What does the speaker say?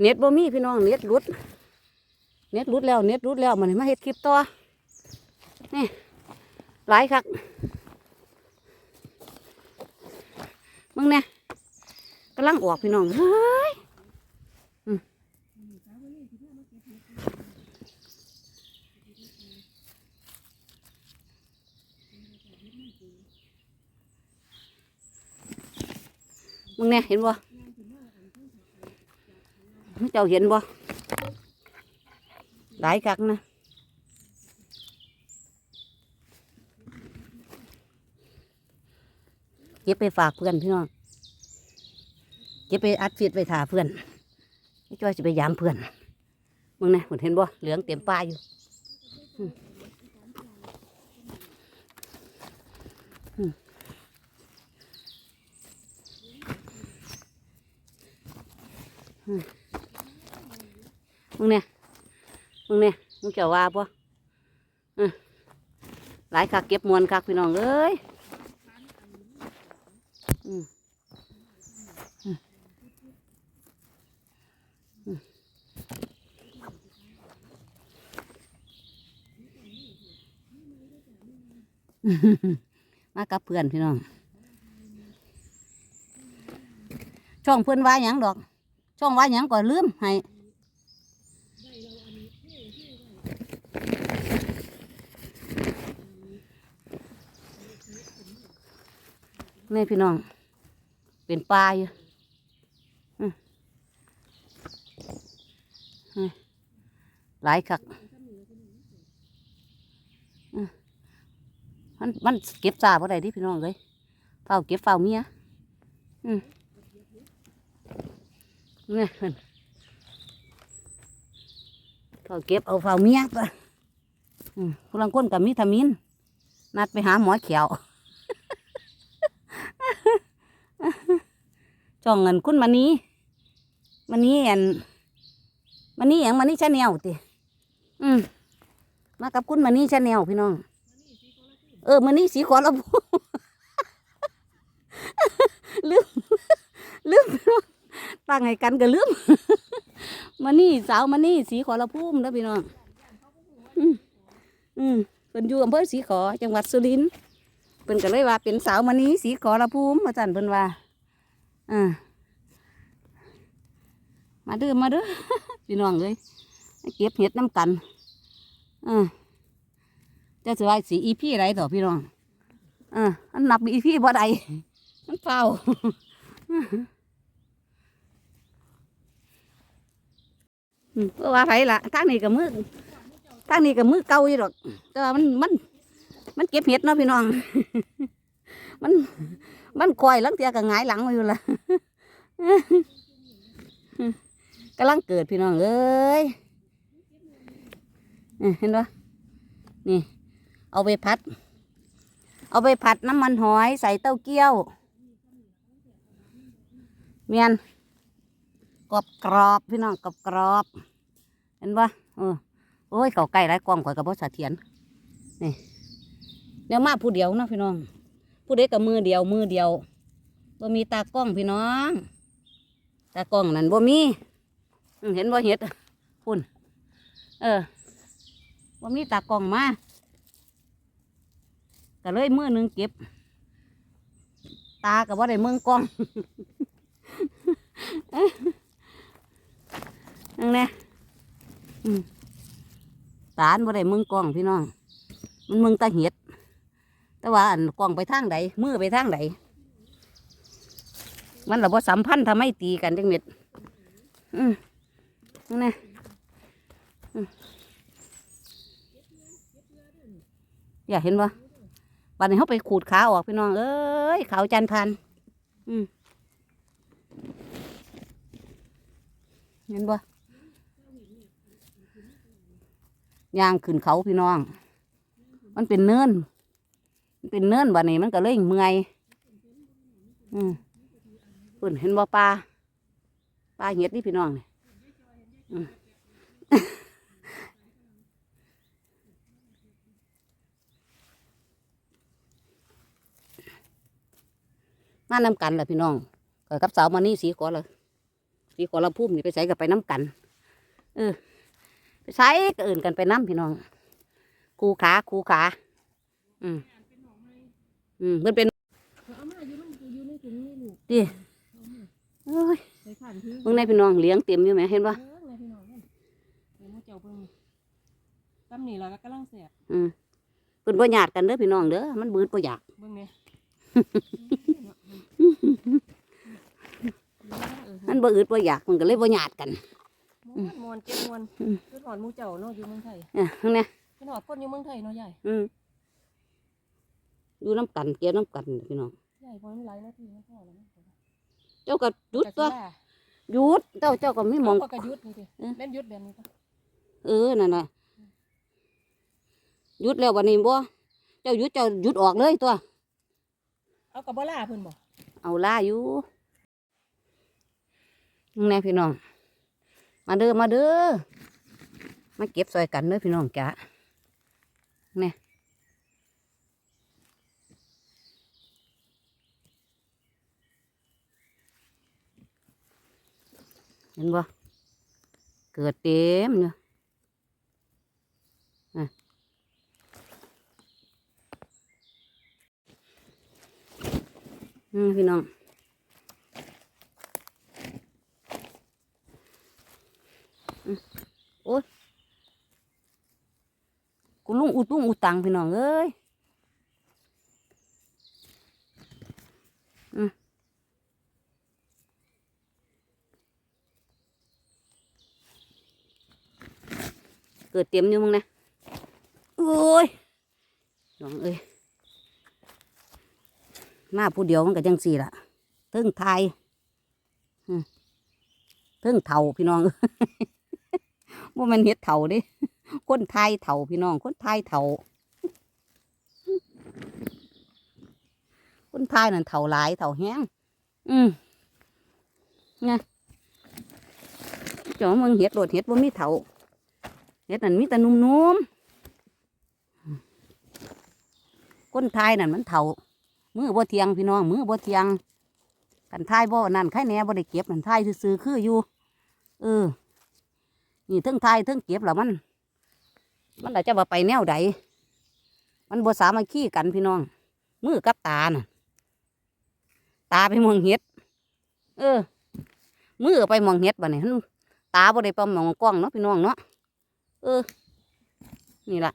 เน็ตบ่มีพี่น้องเน็ตรุด เน็ตรุดแล้วเน็ตรุดแล้วมันมาเฮ็ดคลิปต่อนี่หลายคักมึงเนี่ยกำลังออกพี่น้องเฮ้ยมึงเนี่ยเห็นบ่ เจ้าเห็นบ่หลายคักนะเก็บไปฝากเพื่อนพี่น้องเก็บไปอัดฟีดไปถ่าเพื่อนไม่จ้อยจะไปยามเพื่อนมึงนะเหมือนเห็นบ่เหลืองเต็มป้าอยู่อืม มึงเนี่ยมึงเนี่ยมึงจะว่าปะหลายคักเก็บมวนคักพี่น้องเอ้ยมากับเพื่อนพี่น้อง ช่องเพื่อนว่าหยังดอก ช่องว่าหยังก็ลืมให้ นี่พี่น้อง เป็นปลาอยู่หลายคักมันมันเก็บซาบ่ได้ดิพี่น้องเลยเฝ้าเก็บเฝ้าเมียอืมเนี่ยเฝ้าเก็บเอาเฝ้าเมียปะอืมผู้ลังคนกับมิทามิน นัดไปหาหมอเขียว ช่องเงินคุณมานี้มานี้อันมานี้อย่างมานี้ชาแนลติอืมมากับคุณมานี้ชาแนลพี่น้อง เออมานี้สีขอระพูลืมลืมพี่น้องตั้งให้กันก็ลืมมานี่สาวมานี่สีขอระพูมนะพี่น้องอืมอืมเป็นอยู่อำเภอสีขอจังหวัดสุรินทร์เป็นก็เลยว่าเป็นสาวมานี้สีขอระพูมมาจันเพิ่นว่า อ่ามาเด้อมาเด้อพี่น้องเลยเก็บเห็ดน้ำกันอ่าจะสวายสีอีพี่ไรต่อพี่น้องอ่าอันนับอีพี่บ่ได้มันเปล่าเพราะว่าไผล่ะทางนี้กับมือทางนี้กับมือเก่าอยู่ดอกแต่ว่ามันมันมันเก็บเห็ดเนาะพี่น้อง มันมันคอยหลังเตียก็หงายหลังอยู่ละ กำลังเกิดพี่น้องเอ้ยเห็นปะนี่ เอาไปผัด เอาไปผัดน้ำมันหอยใส่เต้าเกี้ยว เมียนกรอบกรอบพี่น้องกรอบกรอบเห็นปะเออโอ้ยเขาใกล้ไรกล้องข่อยกับพ่อสะเทียนนี่เดี๋ยวมาผู้เดียวเนาะพี่น้อง ผู้เด็กกับมือเดียวมือเดียวบ่มีตากล้องพี่น้อง ตากล้องนั่นบ่มีเห็นบ่เห็ดพุ่น เออบ่มีตากล้องมาก็เลยมือหนึ่งเก็บ ตากับว่าได้เมืองกล้องนั่นแหละตาบ่ได้เมืองกล้องพี่น้อง มันเมืองตาเห็ด แต่ว่าอันกล้องไปทางใดมือไปทางใด มันเราบ่สัมพันธ์ทำให้ตีกันจังเม็ดอืมนั่นนะอย่าเห็นปะบัดนี้เขาไปขูดขาออกพี่น้องเอ้ยขาวจันพันอืมเห็นปะยางขึ้นเขาพี่น้อง มันเป็นเนิน มันเป็นเนินบัดนี้มันก็เลยเมื่อยอืม เพิ่นเห็นบ่ปลาปลาเห็ดนี่พี่น้องนี่อืมมานำกันแหละพี่น้องเกิดกับสาวมานี่สีก่อนเลยสีขอละพุ่มนี่ไปใส่กับไปน้ำกัน เออ ไปใส่ก็อื่นกันไปน้ำพี่น้องคูขาคูขา อืมอืมเพิ่นเป็นเอามาอยู่มันอยู่ในถุงนี่ลูกดิ โอ้ยใส่ขันถือเบิ่งในพี่น้องเลี้ยงเต็มอยู่ไหมเห็นปะเออไงพี่น้องเพิ่นเดี๋ยวมาเจ้าเพิ่งตำนี่เราก็กำลังเสียบอืมเพิ่นบ่หยาดกันเด้อพี่น้องเด้อมันบืดบ่อยากเบิ่งเนี่ยมันบ่อืดบ่อยากมันก็เลยบ่หยาดกันมวนมวนเจ็บมวนอืมคือถอนหมูเจ้าเนาะอยู่เมืองไทยอะข้างในคือถอนคนอยู่เมืองไทยเนาะใหญ่อืมอยู่น้ำกันเกี่ยวน้ำกันพี่น้องใหญ่พอมันหลายนาทีนะพ่อแล้วมั้งเจ้าก็หยุดตัวกะสิว่าหยุดเจ้าเจ้าก็ไม่มองพ่อก็หยุดนี่ดิเออแม่นหยุดแบบนี้ปะเออนั่นน่ะหยุดแล้ววันนี้บ่เจ้าหยุดเจ้าหยุดออกเลยตัว เอากับบ่ล่าเพิ่นบ่เอาล่าอยู่นี่พี่น้อง มาเด้อมาเด้อมาเก็บซอยกันเด้อพี่น้องจ้ะนี่ เห็นบ่เกิดเต็มอยู่อะอืมพี่น้องกูลุงอุดลุงอุดตังพี่น้องเอ้ย เกิดเตรียมอยู่มึงนะโอ้ยน้องเอ้ยมาผู้เดียวมันก็จังสี่ละเทิงไทยเทิงเท่าพี่น้องว่ามันเฮ็ดเท่าดิคนไทยเถาพี่น้อง คนไทยเถาคนไทยนั่นเถาหลายเถาแห้งอืมไงจ๋อมึงเห็ดโดดเห็ดว่ามีเถา เห็ดนั่นมีแต่นุ่มๆคนไทยนั่นมันเถามือบ่เทียงพี่น้องมือบ่เทียง กันไทยบ่นั่นไข่แหน่บ่ได้เก็บนั่นไทยซื่อคืออยู่เออนี่ทั้งไทยทั้งเก็บแล้วมัน มันอาจจะว่าไปแนวใดมันบ่สามัคคีกันพี่น้อง มือกับตาน่ะ ตาไปมองเห็ด เออ มือไปมองเห็ดบ่เนี่ยตาบ่ได้ไปมองกล้องเนาะพี่น้องเนาะ เออ นี่ล่ะ